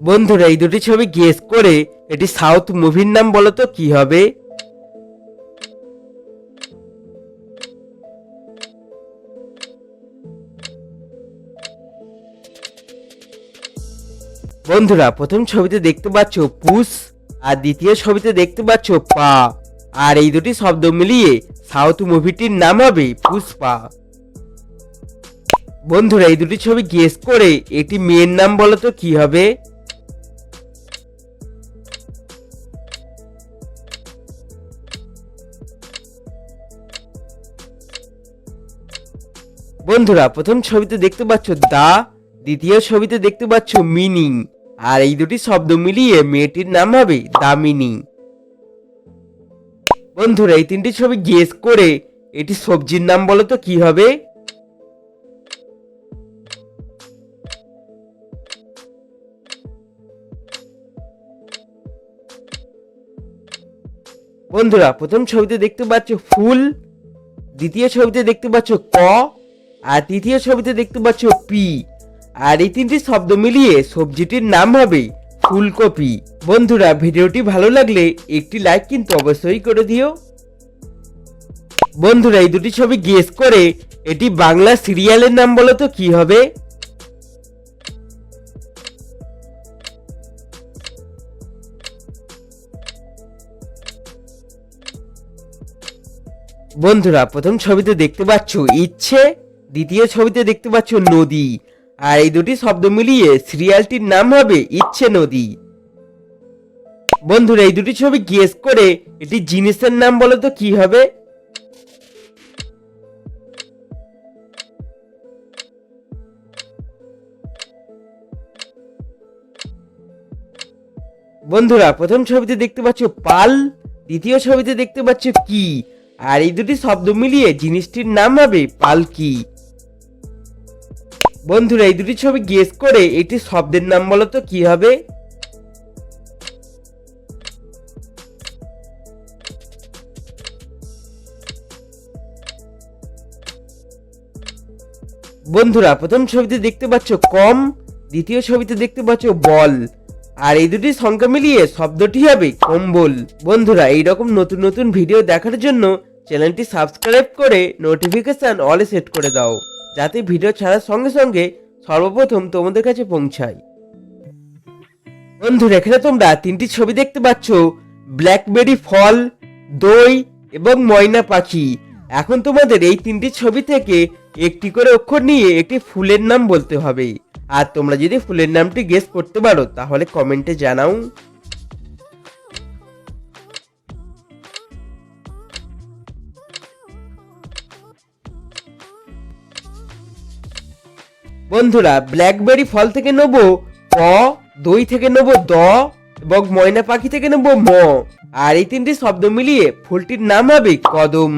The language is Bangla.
বন্ধুরা, এই দুটি ছবি গেস করে এটি সাউথ মুভির নাম বলতো কি হবে? বন্ধুরা, প্রথম ছবিতে দেখতে পাচ্ছ পুস আর দ্বিতীয় ছবিতে দেখতে পাচ্ছ পা। আর এই দুটি শব্দ মিলিয়ে সাউথ মুভিটির নাম হবে পুষ্পা। বন্ধুরা, এই দুটি ছবি গেস করে এটি মেয়ের নাম বলো তো, কি হবে? বন্ধুরা, প্রথম ছবিতে দেখতে পাচ্ছ দা, দ্বিতীয় ছবিতে দেখতে পাচ্ছ মিনিং, আর এই দুটি শব্দ মিলিয়ে মেয়েটির নাম হবে দামিনী। বন্ধুরা, এই তিনটি ছবি গেস করে এটি সবজির নাম বলো তো কি হবে? বন্ধুরা, প্রথম ছবিতে দেখতে পাচ্ছ ফুল, দ্বিতীয় ছবিতে দেখতে পাচ্ছ ক আর তৃতীয় ছবিতে দেখতে পাচ্ছ পি। আর এই তিনটি শব্দ মিলিয়ে সবজিটির নাম হবে ফুলকপি। বন্ধুরা, ভিডিওটি ভালো লাগলে একটি লাইক কিন্তু অবশ্যই করে দিও। বন্ধুরা, এই দুটি ছবি গেস করে এটি বাংলা সিরিয়ালের নাম বলো তো কি হবে? বন্ধুরা, প্রথম ছবিতে দেখতে পাচ্ছ ইচ্ছে। দ্বিতীয় ছবিতে দেখতে পাচ্ছ নদী। আর এই দুটি শব্দ মিলিয়ে সিরিয়ালটির নাম হবে ইচ্ছে নদী। বন্ধুরা, এই দুটি ছবি গেস করে এটি জিনিসের নাম বলো তো কি হবে? বন্ধুরা, প্রথম ছবিতে দেখতে পাচ্ছ পাল, দ্বিতীয় ছবিতে দেখতে পাচ্ছ কি? আর এই দুটি শব্দ মিলিয়ে জিনিসটির নাম হবে পালকি। বন্ধুরা, এই দুটি ছবি গেস করে এটি শব্দের নাম বলো তো, কি হবে? বন্ধুরা, প্রথম ছবিতে দেখতে পাচ্ছ কম, দ্বিতীয় ছবিতে দেখতে পাচ্ছ বল। আর এই দুটি সংখ্যা মিলিয়ে শব্দটি হবে কম্বল। বন্ধুরা, এইরকম নতুন নতুন ভিডিও দেখার জন্য চ্যানেলটি সাবস্ক্রাইব করে নোটিফিকেশন অলে সেট করে দাও। যাতে ভিডিও ছাড়ার সঙ্গে সঙ্গে সর্বপ্রথম তোমাদের কাছে পৌঁছায়। বন্ধুরা, এখানে তোমরা তিনটি ছবি দেখতে পাচ্ছ। ব্ল্যাকবেরি ফল দই এবং ময়না পাখি। এখন তোমাদের এই তিনটি ছবি থেকে একটি করে অক্ষর নিয়ে একটি ফুলের নাম বলতে হবে। আর তোমরা যদি ফুলের নামটি গেস করতে পারো, তাহলে কমেন্টে জানাও। বন্ধুরা ব্ল্যাকবেরি ফল থেকে নেব ক, দই থেকে নেব দ এবং ময়না পাখি থেকে নেব ম। আর এই তিনটি শব্দ মিলিয়ে ফুলটির নাম হবে কদম।